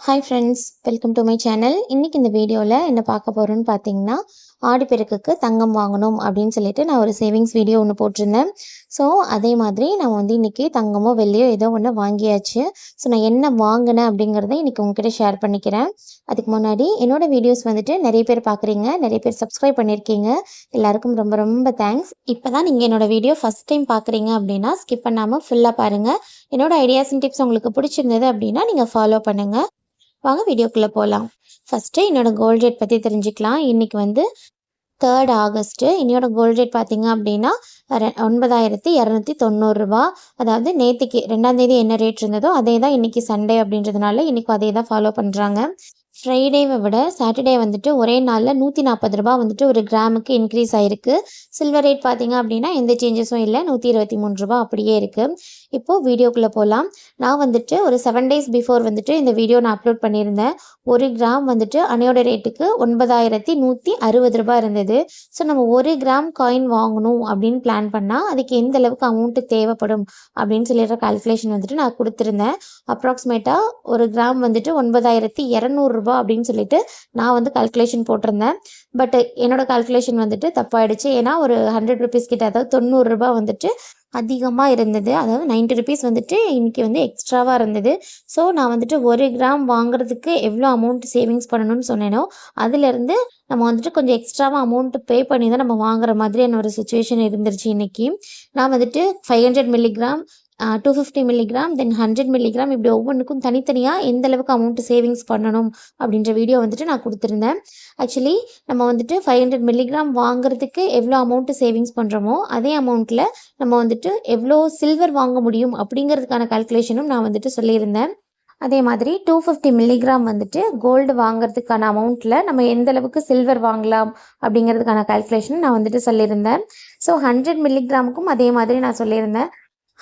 Hi friends welcome to my channel இன்றைக்கி இந்த வீடியோவில் என்ன பார்க்க போகிறோன்னு பார்த்தீங்கன்னா ஆடிப்பெருக்குக்கு தங்கம் வாங்கணும் அப்படின்னு சொல்லிட்டு நான் ஒரு சேவிங்ஸ் வீடியோ ஒன்று போட்டிருந்தேன். ஸோ அதே மாதிரி நான் வந்து இன்றைக்கி தங்கமோ வெள்ளியோ ஏதோ ஒன்று வாங்கியாச்சு. ஸோ நான் என்ன வாங்கினேன் அப்படிங்கிறத இன்றைக்கி உங்ககிட்ட ஷேர் பண்ணிக்கிறேன். அதுக்கு முன்னாடி என்னோடய வீடியோஸ் வந்துட்டு நிறைய பேர் பார்க்குறீங்க நிறைய பேர் சப்ஸ்கிரைப் பண்ணியிருக்கீங்க. எல்லாருக்கும் ரொம்ப ரொம்ப தேங்க்ஸ் இப்போ தான் நீங்கள் என்னோடய வீடியோ ஃபஸ்ட் டைம் பார்க்குறீங்க அப்படின்னா ஸ்கிப் பண்ணாமல் ஃபுல்லாக பாருங்கள் என்னோடய ஐடியாஸ் அண்ட் டிப்ஸ் உங்களுக்கு பிடிச்சிருந்தது அப்படின்னா நீங்கள் ஃபாலோ பண்ணுங்கள் வாங்க வீடியோக்குள்ளே போகலாம் ஃபஸ்ட்டு என்னோட கோல்ட் ரேட் பற்றி தெரிஞ்சுக்கலாம். இன்றைக்கி வந்து தேர்ட் ஆகஸ்ட்டு என்னோட கோல்ட் ரேட் பார்த்திங்க அப்படின்னா ரெ- ஒன்பதாயிரத்தி இரநூத்தி தொண்ணூறுரூவா அதாவது நேற்றுக்கு ரெண்டாந்தேதி என்ன ரேட் இருந்ததோ அதே தான் இன்றைக்கி சண்டே அப்படின்றதுனால இன்றைக்கும் அதே தான் ஃபாலோ பண்ணுறாங்க ஃப்ரைடேவை விட சாட்டர்டே வந்துட்டு ஒரே நாளில் நூற்றி நாற்பது ரூபா வந்துட்டு ஒரு கிராமுக்கு இன்க்ரீஸ் ஆகிருக்கு சில்வர் ரேட் பார்த்திங்க அப்படின்னா எந்த சேஞ்சஸும் இல்லை. நூற்றி இருபத்தி மூணு ரூபா அப்படியே இருக்குது இப்போது வீடியோக்குள்ளே போகலாம் நான் வந்துட்டு ஒரு செவன் டேஸ் பிஃபோர் வந்துட்டு இந்த வீடியோ நான் அப்லோட் பண்ணியிருந்தேன். ஒரு கிராம் வந்துட்டு அணையோட ரேட்டுக்கு ஒன்பதாயிரத்தி நூற்றி அறுபது ரூபாய் இருந்தது. ஸோ நம்ம ஒரு கிராம் காயின் வாங்கணும் அப்படின்னு பிளான் பண்ணால் அதுக்கு எந்த அளவுக்கு அமௌண்ட்டு தேவைப்படும் அப்படின்னு சொல்லிடுற கால்குலேஷன் வந்துட்டு நான் கொடுத்துருந்தேன். அப்ராக்சிமேட்டாக ஒரு கிராம் வந்துட்டு ஒன்பதாயிரத்தி இரநூறுபா அப்படின்னு சொல்லிட்டு நான் வந்து கால்குலேஷன் போட்டிருந்தேன். பட் என்னோட கால்குலேஷன் வந்துட்டு தப்பாயிடுச்சு. ஏன்னா ஒரு ஹண்ட்ரட் ருபீஸ் கிட்ட அதாவது தொண்ணூறுரூபா வந்துட்டு அதிகமாக இருந்தது. அதாவது 90 ருபீஸ் வந்துட்டு இன்றைக்கி வந்து எக்ஸ்ட்ராவாக இருந்தது. ஸோ நான் வந்துட்டு ஒரு கிராம் வாங்குறதுக்கு எவ்வளோ அமௌண்ட் சேவிங்ஸ் பண்ணணும்னு சொன்னேனோ அதுலேருந்து நம்ம வந்துட்டு கொஞ்சம் எக்ஸ்ட்ராவாக அமௌண்ட்டு பே பண்ணி தான் நம்ம வாங்குற மாதிரியான ஒரு சுச்சுவேஷன் இருந்துருச்சு இன்றைக்கி நான் வந்துட்டு five hundred milligram two fifty milligram then hundred milligram இப்படி ஒவ்வொன்றுக்கும் தனித்தனியாக எந்த அளவுக்கு அமௌண்ட்டு சேவிங்ஸ் பண்ணணும் அப்படின்ற வீடியோ வந்துட்டு நான் கொடுத்துருந்தேன். ஆக்சுவலி நம்ம வந்துட்டு ஃபைவ் ஹண்ட்ரட் மில்லிகிராம் வாங்குறதுக்கு எவ்வளோ அமௌண்ட்டு சேவிங்ஸ் பண்ணுறோமோ அதே அமௌண்ட்டில் நம்ம வந்துட்டு எவ்வளோ சில்வர் வாங்க முடியும் அப்படிங்கிறதுக்கான கால்குலேஷனும் நான் வந்துட்டு சொல்லியிருந்தேன். அதே மாதிரி டூ ஃபிஃப்டி மில்லிகிராம் வந்துட்டு கோல்டு வாங்குறதுக்கான அமௌண்ட்டில் நம்ம எந்த அளவுக்கு சில்வர் வாங்கலாம் அப்படிங்கிறதுக்கான கால்குலேஷன் நான் வந்துட்டு சொல்லியிருந்தேன். ஸோ ஹண்ட்ரட் மில்லிகிராமுக்கும் அதே மாதிரி நான் சொல்லியிருந்தேன்.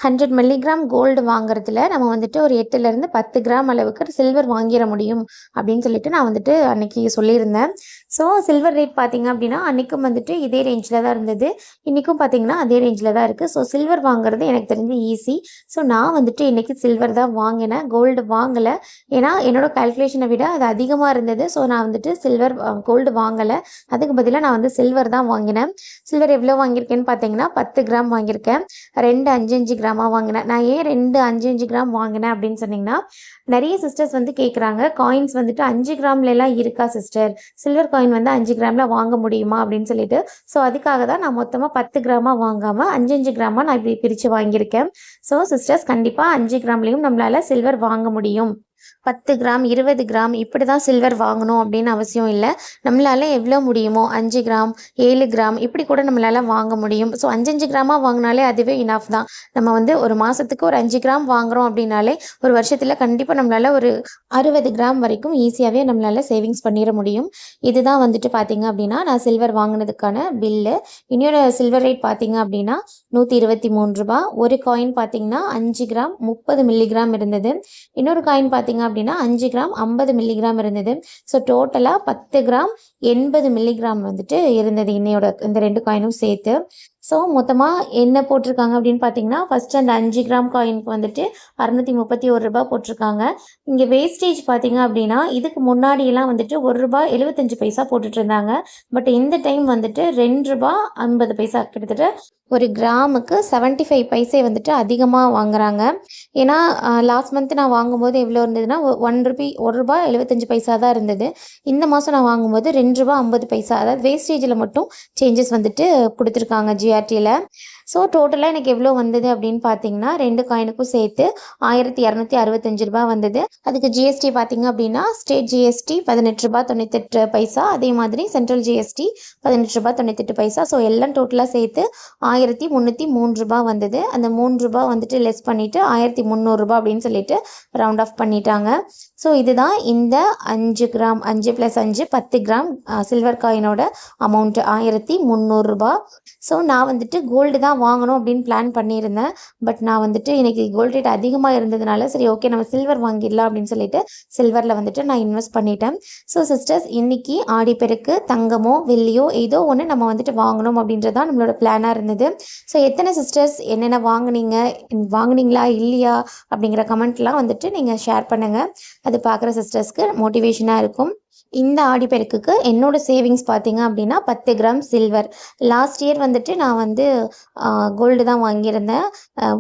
ஹண்ட்ரட் மில்லிகிராம் கோல்டு வாங்குறதுல நம்ம வந்துட்டு ஒரு எட்டுலேருந்து பத்து கிராம் அளவுக்கு சில்வர் வாங்கிட முடியும் அப்படின்னு சொல்லிட்டு நான் வந்துட்டு அன்னைக்கு சொல்லியிருந்தேன். ஸோ சில்வர் ரேட் பார்த்தீங்க அப்படின்னா அன்றைக்கும் வந்துட்டு இதே ரேஞ்சில் தான் இருந்தது. இன்றைக்கும் பார்த்தீங்கன்னா அதே ரேஞ்சில் தான் இருக்குது ஸோ சில்வர் வாங்குறது எனக்கு தெரிஞ்சு ஈஸி ஸோ நான் வந்துட்டு இன்றைக்கி சில்வர் தான் வாங்கினேன். கோல்டு வாங்கலை. ஏன்னா என்னோட கால்குலேஷனை விட அது அதிகமாக இருந்தது. ஸோ நான் வந்துட்டு சில்வர் கோல்டு வாங்கலை. அதுக்கு பதிலாக நான் வந்து சில்வர் தான் வாங்கினேன். சில்வர் எவ்வளோ வாங்கியிருக்கேன்னு பார்த்தீங்கன்னா பத்து கிராம் வாங்கியிருக்கேன். ரெண்டு அஞ்சு அஞ்சு கிராம் கிராமாக வாங்கினேன் நான் ஏன் ரெண்டு அஞ்சு அஞ்சு கிராம் வாங்கினேன் அப்படின்னு சொன்னீங்கன்னா நிறைய சிஸ்டர்ஸ் வந்து கேட்குறாங்க காயின்ஸ் வந்துட்டு அஞ்சு கிராம்லலாம் இருக்கா சிஸ்டர் சில்வர் காயின் வந்து அஞ்சு கிராமில் வாங்க முடியுமா அப்படின்னு சொல்லிட்டு ஸோ அதுக்காக தான் நான் மொத்தமாக பத்து கிராமாக வாங்காமல் அஞ்சு அஞ்சு கிராமாக நான் இப்படி பிரித்து வாங்கியிருக்கேன். ஸோ சிஸ்டர்ஸ் கண்டிப்பாக அஞ்சு கிராம்லேயும் நம்மளால் சில்வர் வாங்க முடியும். பத்து கிராம் இருபது கிராம் இப்படி தான் சில்வர் வாங்கணும் அப்படின்னு அவசியம் இல்லை. நம்மளால் எவ்வளோ முடியுமோ அஞ்சு கிராம் ஏழு கிராம் இப்படி கூட நம்மளால் வாங்க முடியும். ஸோ அஞ்சஞ்சு கிராமாக வாங்கினாலே அதுவே இனாஃப் தான். நம்ம வந்து ஒரு மாதத்துக்கு ஒரு அஞ்சு கிராம் வாங்குறோம் அப்படின்னாலே ஒரு வருஷத்தில் கண்டிப்பாக நம்மளால் ஒரு அறுபது கிராம் வரைக்கும் ஈஸியாகவே நம்மளால் சேவிங்ஸ் பண்ணிட முடியும். இதுதான் வந்துட்டு பாத்தீங்க அப்படின்னா நான் சில்வர் வாங்கினதுக்கான பில்லு இன்னொரு சில்வர் ரேட் பாத்தீங்க அப்படின்னா நூற்றி இருபத்தி மூணு ரூபா ஒரு காயின் பாத்தீங்கன்னா அஞ்சு கிராம் முப்பது மில்லிகிராம் இருந்தது. இன்னொரு காயின் பார்த்தீங்க அப்படின்னா அஞ்சு கிராம் ஐம்பது மில்லிகிராம் இருந்தது. ஸோ டோட்டலாக பத்து கிராம் எண்பது மில்லிகிராம் வந்துட்டு இருந்தது. இன்னையோட இந்த ரெண்டு காயினும் சேர்த்து. ஸோ மொத்தமாக என்ன போட்டிருக்காங்க அப்படின்னு பார்த்தீங்கன்னா ஃபஸ்ட்டு அந்த அஞ்சு கிராம் காயினுக்கு வந்துட்டு அறுநூற்றி முப்பத்தி ஒரு ரூபா போட்டிருக்காங்க. இங்கே வேஸ்டேஜ் பார்த்தீங்க அப்படின்னா இதுக்கு முன்னாடியெல்லாம் வந்துட்டு ஒரு ரூபா எழுபத்தஞ்சு பைசா போட்டுட்டு இருந்தாங்க. பட் இந்த டைம் வந்துட்டு ரெண்டு ரூபா ஐம்பது பைசா கிட்டத்தட்ட ஒரு கிராமுக்கு 75 ஃபைவ் பைசே வந்துட்டு அதிகமாக வாங்குறாங்க. ஏன்னா லாஸ்ட் மந்த் நான் வாங்கும்போது எவ்வளோ இருந்ததுன்னா ஒன் ருபி ஒரு ரூபாய் எழுபத்தஞ்சு பைசா தான் இருந்தது. இந்த மாதம் நான் வாங்கும்போது ரெண்டு ரூபா ஐம்பது பைசா அதாவது வேஸ்டேஜில் மட்டும் சேஞ்சஸ் வந்துட்டு கொடுத்துருக்காங்க சிஆர்டியில் ஸோ டோட்டலாக எனக்கு எவ்வளோ வந்தது அப்படின்னு பார்த்தீங்கன்னா ரெண்டு காயினுக்கும் சேர்த்து ஆயிரத்தி இரநூத்தி அறுபத்தஞ்சு ரூபாய் வந்தது. அதுக்கு ஜிஎஸ்டி பார்த்தீங்க அப்படின்னா ஸ்டேட் ஜிஎஸ்டி பதினெட்டு ரூபாய் தொண்ணூத்தெட்டு பைசா. அதே மாதிரி சென்ட்ரல் ஜிஎஸ்டி பதினெட்டு ரூபா தொண்ணூத்தெட்டு பைசா. ஸோ எல்லாம் டோட்டலாக சேர்த்து ஆயிரத்தி முந்நூற்றி மூணு ரூபாய் வந்தது. அந்த மூணு ரூபாய் வந்துட்டு லெஸ் பண்ணிவிட்டு ஆயிரத்தி முந்நூறுரூபா அப்படின்னு சொல்லிட்டு ரவுண்ட் ஆஃப் பண்ணிட்டாங்க. ஸோ இதுதான் இந்த அஞ்சு கிராம் அஞ்சு ப்ளஸ் அஞ்சு பத்து கிராம் சில்வர் காயினோட அமௌண்ட்டு ஆயிரத்தி முந்நூறுரூபா ஸோ நான் வந்துட்டு கோல்டு தான் வாங்கணும் அப்படின்னு பிளான் பண்ணியிருந்தேன். பட் நான் வந்துட்டு இன்றைக்கி கோல்டு ரேட் அதிகமாக இருந்ததுனால சரி ஓகே நம்ம சில்வர் வாங்கிடலாம் அப்படின்னு சொல்லிட்டு சில்வரில் வந்துட்டு நான் இன்வெஸ்ட் பண்ணிட்டேன். ஸோ சிஸ்டர்ஸ் இன்றைக்கி ஆடிப்பெருக்கு தங்கமோ வெள்ளியோ ஏதோ ஒன்று நம்ம வந்துட்டு வாங்கணும் அப்படின்றது தான் நம்மளோட பிளானாக இருந்தது. ஸோ எத்தனை சிஸ்டர்ஸ் என்னென்ன வாங்குனீங்க வாங்குனீங்களா இல்லையா அப்படிங்கிற கமெண்ட்லாம் வந்துட்டு நீங்கள் ஷேர் பண்ணுங்கள் அது பார்க்குற சிஸ்டர்ஸ்க்கு மோட்டிவேஷனாக இருக்கும். இந்த ஆடிப்பெருக்குக்கு என்னோட சேவிங்ஸ் பார்த்தீங்க அப்படின்னா பத்து கிராம் சில்வர் லாஸ்ட் இயர் வந்துட்டு நான் வந்து கோல்டு தான் வாங்கியிருந்தேன்.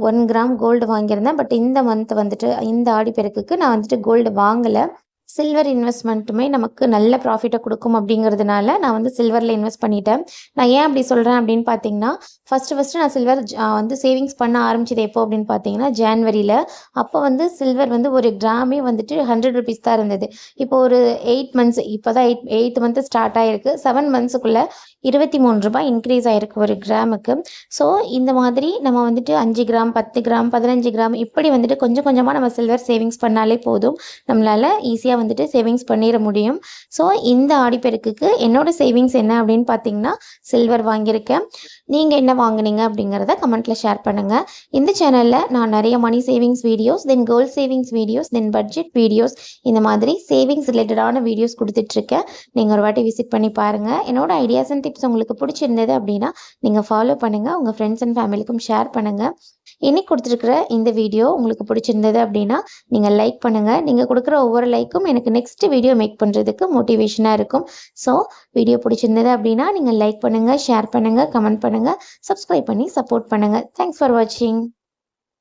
ஒன் கிராம் கோல்டு வாங்கியிருந்தேன். பட் இந்த மந்த் வந்துட்டு இந்த ஆடிப்பெருக்குக்கு நான் வந்துட்டு கோல்டு வாங்கலை. சில்வர் இன்வெஸ்ட்மெண்ட்டுமே நமக்கு நல்ல ப்ராஃபிட்டை கொடுக்கும் அப்படிங்கிறதுனால நான் வந்து சில்வரில் இன்வெஸ்ட் பண்ணிட்டேன். நான் ஏன் அப்படி சொல்கிறேன் அப்படின்னு பார்த்தீங்கன்னா ஃபஸ்ட்டு ஃபஸ்ட்டு நான் சில்வர் வந்து சேவிங்ஸ் பண்ண ஆரம்பிச்சது எப்போ அப்படின்னு பார்த்தீங்கன்னா ஜான்வரியில். அப்போ வந்து சில்வர் வந்து ஒரு கிராமே வந்துட்டு ஹண்ட்ரட் ருபீஸ் தான் இருந்தது. இப்போ ஒரு எயிட் மந்த்ஸ் இப்போ தான் எயிட் எயிட் மந்த்து ஸ்டார்ட் ஆகிருக்கு செவன் மந்த்ஸுக்குள்ளே இருபத்தி மூணு ரூபாய் இன்க்ரீஸ் ஆகிருக்கு ஒரு கிராமுக்கு. ஸோ இந்த மாதிரி நம்ம வந்துட்டு அஞ்சு கிராம் பத்து கிராம் பதினஞ்சு கிராம் இப்படி வந்துட்டு கொஞ்சம் கொஞ்சமாக நம்ம சில்வர் சேவிங்ஸ் பண்ணாலே போதும். நம்மளால் ஈஸியாக வந்துட்டு சேவிங்ஸ் பண்ணிட முடியும். ஸோ இந்த ஆடிப்பெருக்குக்கு என்னோட சேவிங்ஸ் என்ன அப்படின்னு பார்த்தீங்கன்னா சில்வர் வாங்கியிருக்கேன். நீங்கள் என்ன வாங்குனீங்க அப்படிங்கிறத கமெண்ட்டில் ஷேர் பண்ணுங்கள் இந்த சேனலில் நான் நிறைய money savings videos then gold savings videos then budget videos இந்த மாதிரி சேவிங்ஸ் ரிலேட்டடான வீடியோஸ் கொடுத்துட்ருக்கேன். நீங்கள் ஒரு வாட்டி விசிட் பண்ணி பாருங்கள் என்னோட ஐடியாஸ் அண்ட் டிப்ஸ் உங்களுக்கு பிடிச்சிருந்தது அப்படின்னா நீங்கள் ஃபாலோ பண்ணுங்கள் உங்கள் ஃப்ரெண்ட்ஸ் அண்ட் ஃபேமிலிக்கும் ஷேர் பண்ணுங்கள் இன்னைக்கு கொடுத்துருக்குற இந்த வீடியோ உங்களுக்கு பிடிச்சிருந்தது அப்படின்னா நீங்கள் லைக் பண்ணுங்கள் நீங்கள் கொடுக்குற ஒவ்வொரு லைக்கும் எனக்கு நெக்ஸ்ட் வீடியோ மேக் பண்ணுறதுக்கு மோட்டிவேஷனாக இருக்கும். ஸோ வீடியோ பிடிச்சிருந்தது அப்படின்னா நீங்கள் லைக் பண்ணுங்கள் ஷேர் பண்ணுங்கள் கமெண்ட் பண்ணுங்கள் சப்ஸ்கிரைப் பண்ணி சப்போர்ட் பண்ணுங்கள் தேங்க்ஸ் ஃபார் வாட்சிங்